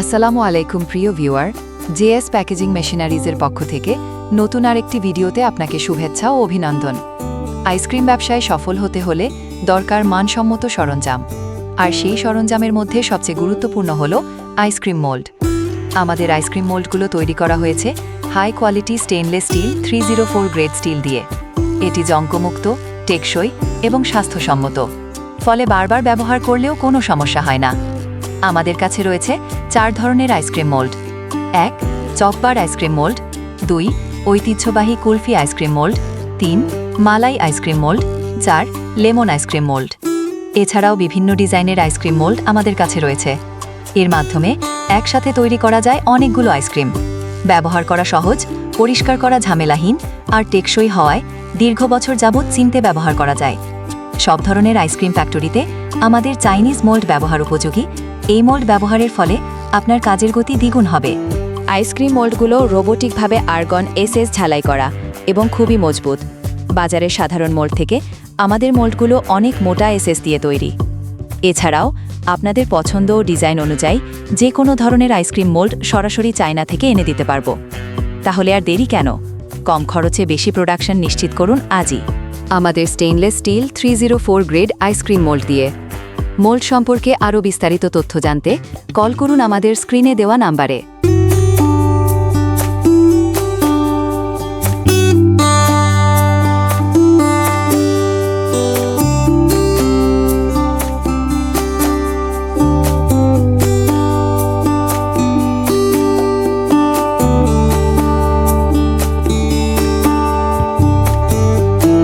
আসসালামু আলাইকুম প্রিয় ভিউয়ার জেএস প্যাকেজিং মেশিনারিজের পক্ষ থেকে নতুন আরেকটি ভিডিওতে আপনাকে শুভেচ্ছা ও অভিনন্দন। আইসক্রিম ব্যবসায় সফল হতে হলে দরকার মানসম্মত সরঞ্জাম, আর সেই সরঞ্জামের মধ্যে সবচেয়ে গুরুত্বপূর্ণ হল আইসক্রিম মোল্ড। আমাদের আইসক্রিম মোল্ডগুলো তৈরি করা হয়েছে high quality stainless steel three zero four grade steel দিয়ে। এটি জঙ্কমুক্ত, টেকসই এবং স্বাস্থ্যসম্মত। ফলে বারবার ব্যবহার করলেও কোনো সমস্যা হয় না। আমাদের কাছে রয়েছে চার ধরনের আইসক্রিম মোল্ড। এক, চকবার আইসক্রিম মোল্ড। দুই, ঐতিহ্যবাহী কুলফি আইসক্রিম মোল্ড। তিন, মালাই আইসক্রিম মোল্ড। চার, লেমন আইসক্রিম মোল্ড। এছাড়াও বিভিন্ন ডিজাইনের আইসক্রিম মোল্ড আমাদের কাছে রয়েছে। এর মাধ্যমে একসাথে তৈরি করা যায় অনেকগুলো আইসক্রিম। ব্যবহার করা সহজ, পরিষ্কার করা ঝামেলাহীন আর টেকসই হওয়ায় দীর্ঘ বছর যাবৎ চিনতে ব্যবহার করা যায়। সব ধরনের আইসক্রিম ফ্যাক্টরিতে আমাদের চাইনিজ মোল্ড ব্যবহার উপযোগী এই মোল্ড ব্যবহারের ফলে আপনার কাজের গতি দ্বিগুণ হবে। আইসক্রিম মোল্ডগুলো রোবোটিকভাবে আর্গন এসএস ঝালাই করা এবং খুবই মজবুত। বাজারের সাধারণ মোল্ড থেকে আমাদের মোল্ডগুলো অনেক মোটা এসএস দিয়ে তৈরি। এছাড়াও আপনাদের পছন্দ ও ডিজাইন অনুযায়ী যে কোনো ধরনের আইসক্রিম মোল্ড সরাসরি চায়না থেকে এনে দিতে পারব। তাহলে আর দেরি কেন? কম খরচে বেশি প্রোডাকশন নিশ্চিত করুন আজই। আমাদের stainless steel three zero four grade ice cream mould দিয়ে। মোল্ড সম্পর্কে আরও বিস্তারিত তথ্য জানতে কল করুন আমাদের স্ক্রিনে দেওয়া নাম্বারে।